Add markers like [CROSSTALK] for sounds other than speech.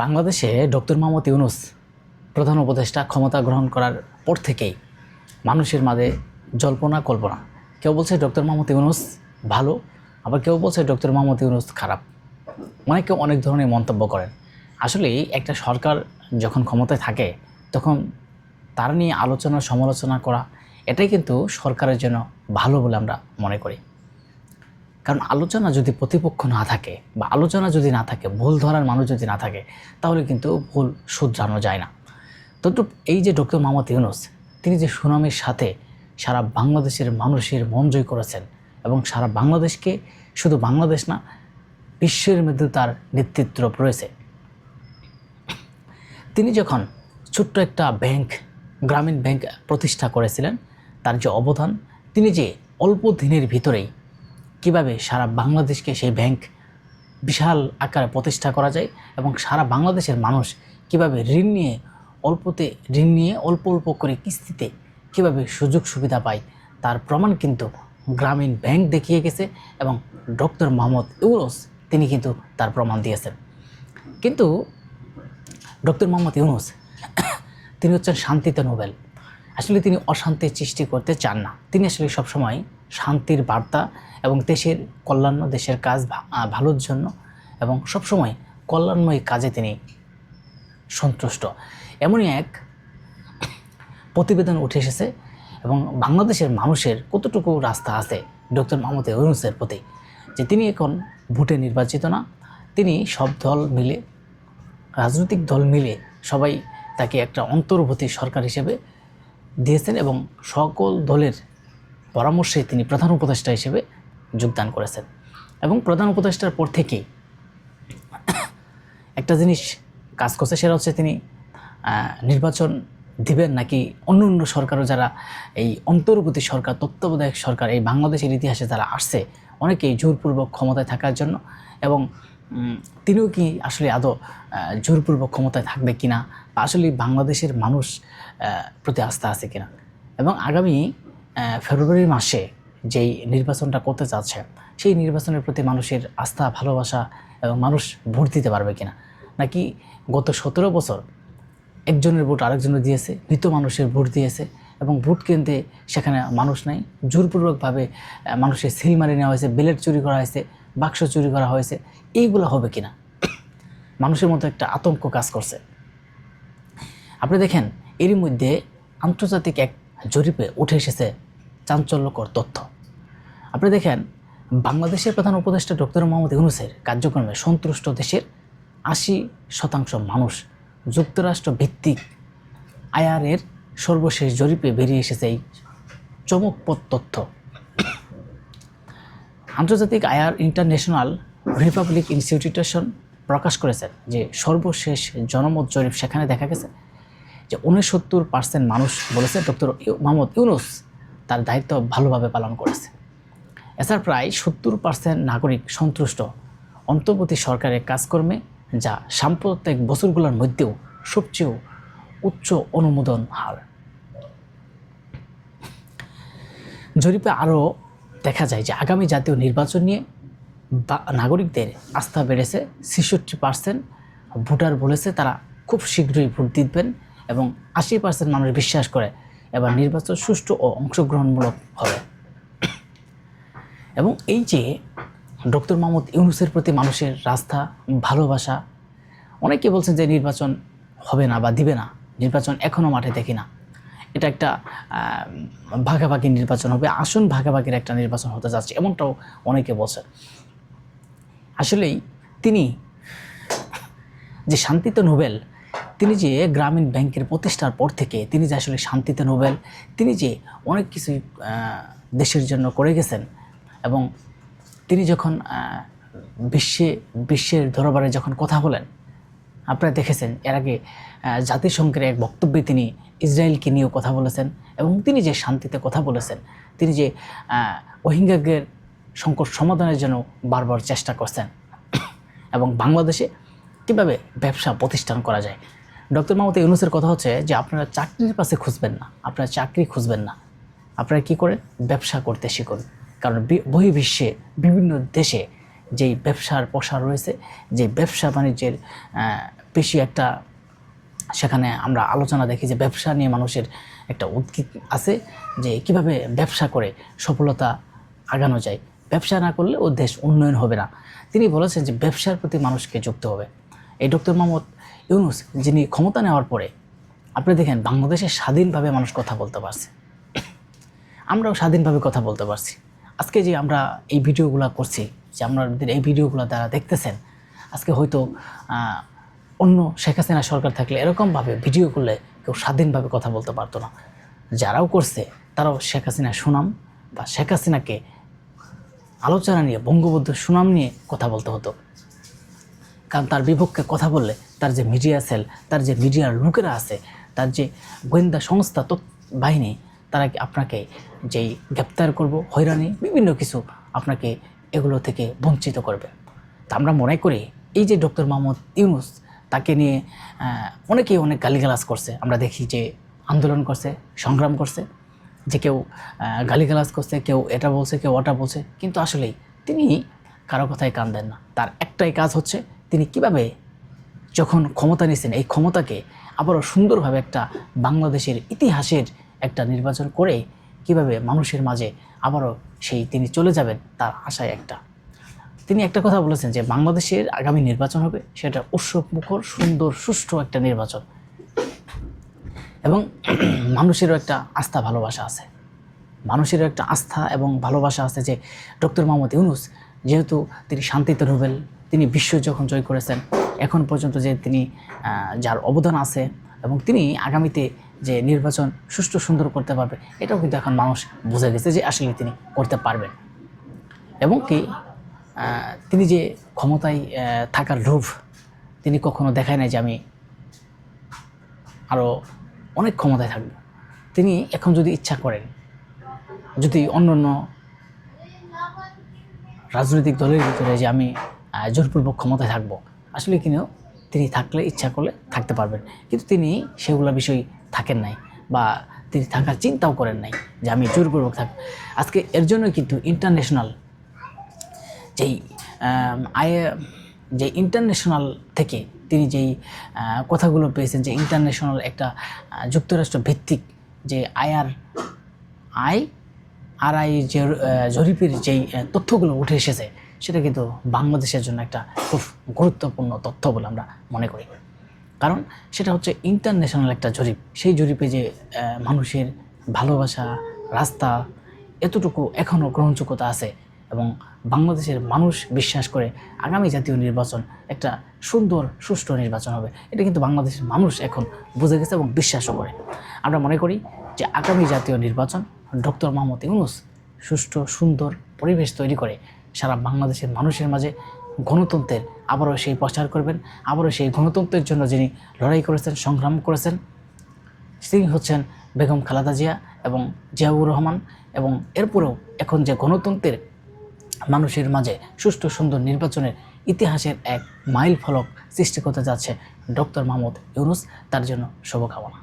বাংলাদেশে ডক্টর মোহাম্মদ ইউনুস প্রধান উপদেষ্টা ক্ষমতা গ্রহণ করার পর থেকেই মানুষের মাঝে জল্পনা, কল্পনা। কেউ বলছে ডক্টর মোহাম্মদ ইউনুস ভালো, আবার কেউ বলছে ডক্টর মোহাম্মদ ইউনুস খারাপ। অনেকে অনেক ধরনের মন্তব্য করেন। আসলে একটা সরকার যখন ক্ষমতায় থাকে, তখন তার নিয়ে আলোচনা, সমালোচনা করা, এটাই কিন্তু সরকারের জন্য ভালো বলে আমরা মনে করি। কারণ আলোচনা যদি প্রতিপক্ষ না থাকে বা আলোচনা যদি না থাকে, ভুল ধরার মানুষ যদি না থাকে, তাহলে কিন্তু ভুল শুধরানো যায় না। তো এই যে ডক্টর মোহাম্মদ ইউনুস, তিনি যে সুনামের সাথে সারা বাংলাদেশের মানুষের মন জয় করেছেন এবং সারা বাংলাদেশকে শুধু বাংলাদেশ না, বিশ্বের মধ্যে তার নেতৃত্ব রয়েছে। তিনি যখন ছোট্ট একটা ব্যাংক, গ্রামীণ ব্যাংক প্রতিষ্ঠা করেছিলেন, তার যে অবদান, তিনি যে অল্প দিনের ভিতরেই কীভাবে সারা বাংলাদেশকে সেই ব্যাংক বিশাল আকারে প্রতিষ্ঠা করা যায় এবং সারা বাংলাদেশের মানুষ কীভাবে ঋণ নিয়ে অল্পতে ঋণ নিয়ে অল্প অল্প করে কিস্তিতে কীভাবে সুযোগ সুবিধা পায়, তার প্রমাণ কিন্তু গ্রামীণ ব্যাংক দেখিয়ে গেছে এবং ডক্টর মোহাম্মদ ইউনুস তিনি কিন্তু তার প্রমাণ দিয়েছেন। কিন্তু ডক্টর মোহাম্মদ ইউনুস, [COUGHS] তিনি হচ্ছেন শান্তিতে নোবেল। আসলে তিনি অশান্তি সৃষ্টি করতে চান না। তিনি আসলে সবসময় শান্তির বার্তা এবং দেশের কল্যাণ, দেশের কাজ ভালোর জন্য এবং সবসময় কল্যাণময় কাজে তিনি সন্তুষ্ট। এমনই এক প্রতিবেদন উঠে এসেছে এবং বাংলাদেশের মানুষের কতটুকু রাস্তা আছে ডক্টর মোহাম্মদ ইউনুসের প্রতি যে তিনি এখন ভোটে নির্বাচিত না। তিনি সব দল মিলে, রাজনৈতিক দল মিলে সবাই তাকে একটা অন্তর্বর্তী সরকার হিসেবে দিয়েছেন এবং সকল দলের পরামর্শে তিনি প্রধান উপদেষ্টা হিসেবে যোগদান করেছেন। এবং প্রধান উপদেষ্টার পর থেকেই একটা জিনিস কাজ করছে, সেটা হচ্ছে তিনি নির্বাচন দিবেন নাকি অন্য অন্য সরকারও যারা এই অন্তর্বর্তী সরকার, তত্ত্বাবধায়ক সরকার, এই বাংলাদেশের ইতিহাসে যারা আসছে, অনেকেই জোরপূর্বক ক্ষমতায় থাকার জন্য এবং তিনিও কি আসলে আদৌ জোরপূর্বক ক্ষমতায় থাকবে কিনা বা আসলে বাংলাদেশের মানুষ প্রতি আস্থা আছে কিনা। এবং আগামী ফেব্রুয়ারি মাসে যেই নির্বাচনটা করতে যাচ্ছে, সেই নির্বাচনের প্রতি মানুষের আস্থা, ভালোবাসা এবং মানুষ ভোট দিতে পারবে কিনা। নাকি গত সতেরো বছর একজনের ভোট আরেকজনের দিয়েছে, মৃত মানুষের ভোট দিয়েছে এবং ভোট কেন্দ্রে সেখানে মানুষ নাই, জোরপূর্বকভাবে মানুষের সিল মারি নেওয়া হয়েছে বেলেট চুরি করা হয়েছে, বাক্স চুরি করা হয়েছে, এইগুলো হবে কিনা? মানুষের মতো একটা আতঙ্ক কাজ করছে। আপনি দেখেন এরই মধ্যে আন্তর্জাতিক এক জরিপে উঠে এসেছে চাঞ্চল্যকর তথ্য। আপনি দেখেন, বাংলাদেশের প্রধান উপদেষ্টা ডক্টর মোহাম্মদ ইউনুসের কার্যক্রমে সন্তুষ্ট দেশের আশি শতাংশ মানুষ যুক্তরাষ্ট্র ভিত্তিক আয়ারের সর্বশেষ জরিপে বেরিয়ে এসেছে এই চমকপদ তথ্য। আন্তর্জাতিক আয়ার ইন্টারন্যাশনাল রিপাবলিক ইনস্টিটিউশন প্রকাশ করেছেন যে সর্বশেষ জনমত জরিপ সেখানে দেখা গেছে যে উনসত্তর পার্সেন্ট মানুষ বলেছে ডক্টর মোহাম্মদ ইউনুস তার দায়িত্ব ভালোভাবে পালন করেছে। এছাড়া প্রায় সত্তর পার্সেন্ট নাগরিক সন্তুষ্ট অন্তর্বর্তী সরকারের কাজকর্মে, যা সাম্প্রতিক বছরগুলোর মধ্যেও সবচেয়ে উচ্চ অনুমোদন হার। জরিপে আরও দেখা যায় যে আগামী জাতীয় নির্বাচন নিয়ে নাগরিকদের আস্থা বেড়েছে ছেষট্টি পার্সেন্ট ভোটার বলেছে তারা খুব শীঘ্রই ভোট দিবেন। এবং আশি পার্সেন্ট মানুষ বিশ্বাস করে এবার নির্বাচন সুষ্ঠু ও অংশগ্রহণমূলক হবে। এবং এই যে ডক্টর মোহাম্মদ ইউনুসের প্রতি মানুষের রাস্তা, ভালোবাসা, অনেকে বলছেন যে নির্বাচন হবে না বা দিবে না, নির্বাচন এখনও মাঠে দেখি না। এটা একটা ভাগাভাগি নির্বাচন হবে, আসন ভাগাভাগির একটা নির্বাচন হতে যাচ্ছে, এমনটাও অনেকে বলছেন। আসলেই তিনি যে শান্তিতে নোবেল তিনি যে গ্রামীণ ব্যাংকের প্রতিষ্ঠার পর থেকে তিনি যে আসলে শান্তিতে নোবেল, তিনি যে অনেক কিছুই দেশের জন্য করে গেছেন এবং তিনি যখন বিশ্বে, বিশ্বের দরবারে যখন কথা বলেন, আপনারা দেখেছেন এর আগে জাতিসংঘের এক বক্তব্যে তিনি ইসরায়েলকে নিয়েও কথা বলেছেন এবং তিনি যে শান্তিতে কথা বলেছেন, তিনি যে রোহিঙ্গাদের সংকট সমাধানের জন্য বারবার চেষ্টা করছেন এবং বাংলাদেশে কীভাবে ব্যবসা প্রতিষ্ঠান করা যায়। ডক্টর মোহাম্মদ ইউনুসের কথা হচ্ছে যে আপনারা চাকরির পাশে খুঁজবেন না, আপনারা চাকরি খুঁজবেন না। আপনারা কী করেন ব্যবসা করতে শিখুন। কারণ বহির্বিশ্বে বিভিন্ন দেশে যেই ব্যবসার প্রসার রয়েছে যে ব্যবসা বাণিজ্যের বেশি একটা, সেখানে আমরা আলোচনা দেখি যে ব্যবসা নিয়ে মানুষের একটা উদ্গীত আছে যে কীভাবে ব্যবসা করে সফলতা আগানো যায়। ব্যবসা না করলে ও দেশ উন্নয়ন হবে না। তিনি বলেছেন যে ব্যবসার প্রতি মানুষকে যুক্ত হবে। এই ডক্টর মোহাম্মদ ইউনুস, যিনি ক্ষমতা নেওয়ার পরে, আপনি দেখেন বাংলাদেশে স্বাধীনভাবে মানুষ কথা বলতে পারছে। আমরাও স্বাধীনভাবে কথা বলতে পারছি। আজকে যে আমরা এই ভিডিওগুলো করছি, যে আপনাদের এই ভিডিওগুলো তারা দেখতেছেন, আজকে হয়তো অন্য শেখ হাসিনা সরকার থাকলে এরকমভাবে ভিডিও করলে কেউ স্বাধীনভাবে কথা বলতে পারতো না। যারাও করছে, তারাও শেখ হাসিনা সুনাম বা শেখ হাসিনাকে আলোচনা নিয়ে বঙ্গবন্ধু সুনাম নিয়ে কথা বলতে হতো। কারণ তার বিপক্ষে কথা বললে তার যে মিডিয়া সেল তার যে মিডিয়ার লোকেরা আছে, তার যে গোয়েন্দা সংস্থা বাহিনী, তারা আপনাকে যেই গ্রেপ্তার করব, হয়রানি, বিভিন্ন কিছু আপনাকে এগুলো থেকে বঞ্চিত করবে। তা আমরা মনে করি এই যে ডক্টর মোহাম্মদ ইউনুস, তাকে নিয়ে অনেকেই অনেক গালিগালাজ করছে। আমরা দেখি যে আন্দোলন করছে, সংগ্রাম করছে, যে কেউ গালিগালাজ করছে, কেউ এটা বলছে, কেউ ওটা বলছে। কিন্তু আসলেই তিনি কারও কথায় কান দেন না। তার একটাই কাজ হচ্ছে তিনি কীভাবে যখন ক্ষমতা নিয়েছেন, এই ক্ষমতাকে আবারও সুন্দরভাবে একটা বাংলাদেশের ইতিহাসের একটা নির্বাচন করে কীভাবে মানুষের মাঝে আবারও সেই তিনি চলে যাবেন, তার আশায় একটা। তিনি একটা কথা বলেছেন যে বাংলাদেশের আগামী নির্বাচন হবে, সেটা উৎসবমুখর, সুন্দর, সুষ্ঠু একটা নির্বাচন। এবং [CLEARS THROAT] মানুষেরও একটা আস্থা, ভালোবাসা আছে। মানুষেরও একটা আস্থা এবং ভালোবাসা আছে যে ডক্টর মোহাম্মদ ইউনুস যেহেতু তিনি শান্তিতে নোবেল তিনি বিশ্ব যখন জয় করেছেন, এখন পর্যন্ত যে তিনি যার অবদান আছে এবং তিনি আগামীতে যে নির্বাচন সুষ্ঠু সুন্দর করতে পারবে, এটাও কিন্তু এখন মানুষ বুঝে গেছে যে আসলে তিনি করতে পারবেন। এবং কি তিনি যে ক্ষমতায় থাকার লোভ তিনি কখনো দেখায় নাই যে আমি আরও অনেক ক্ষমতায় থাকব। তিনি এখন যদি ইচ্ছা করেন, যদি অন্য অন্য রাজনৈতিক দলের ভিতরে যে আমি জোরপূর্বক ক্ষমতায় থাকব। আসলে কিনেও তিনি থাকলে, ইচ্ছা করলে থাকতে পারবেন। কিন্তু তিনি সেগুলো বিষয় থাকেন নাই বা তিনি থাকার চিন্তাও করেন নাই যে আমি জোরপূর্বক থাক আজকে এর জন্য কিন্তু ইন্টারন্যাশনাল যেই আয়, যে ইন্টারন্যাশনাল থেকে তিনি যেই কথাগুলো পেয়েছেন যে ইন্টারন্যাশনাল একটা যুক্তরাষ্ট্র ভিত্তিক যে আয়ার, আই, আর আই জরিপের যেই তথ্যগুলো উঠে এসেছে সেটা কিন্তু বাংলাদেশের জন্য একটা খুব গুরুত্বপূর্ণ তথ্য বলে আমরা মনে করি। কারণ সেটা হচ্ছে ইন্টারন্যাশনাল একটা জরিপ। সেই জরিপে যে মানুষের ভালোবাসা, রাস্তা এতটুকু এখনও গ্রহণযোগ্যতা আছে এবং বাংলাদেশের মানুষ বিশ্বাস করে আগামী জাতীয় নির্বাচন একটা সুন্দর, সুষ্ঠু নির্বাচন হবে। এটা কিন্তু বাংলাদেশের মানুষ এখন বুঝে গেছে এবং বিশ্বাসও করে। আমরা মনে করি যে আগামী জাতীয় নির্বাচন ডক্টর মোহাম্মদ ইউনুস সুষ্ঠু, সুন্দর পরিবেশ তৈরি করে সারা বাংলাদেশের মানুষের মাঝে গণতন্ত্রের আবারও সেই প্রচার করবেন, আবারও সেই গণতন্ত্রের জন্য যিনি লড়াই করেছেন, সংগ্রাম করেছেন, তিনি হচ্ছেন বেগম খালেদা জিয়া এবং জিয়াউর রহমান এবং এরপরেও এখন যে গণতন্ত্রের মানুষের মাঝে সুষ্ঠু সুন্দর নির্বাচনের ইতিহাসের এক মাইল ফলক সৃষ্টি করতে যাচ্ছে ডক্টর মাহমুদ ইউনুস, তার জন্য শুভকামনা।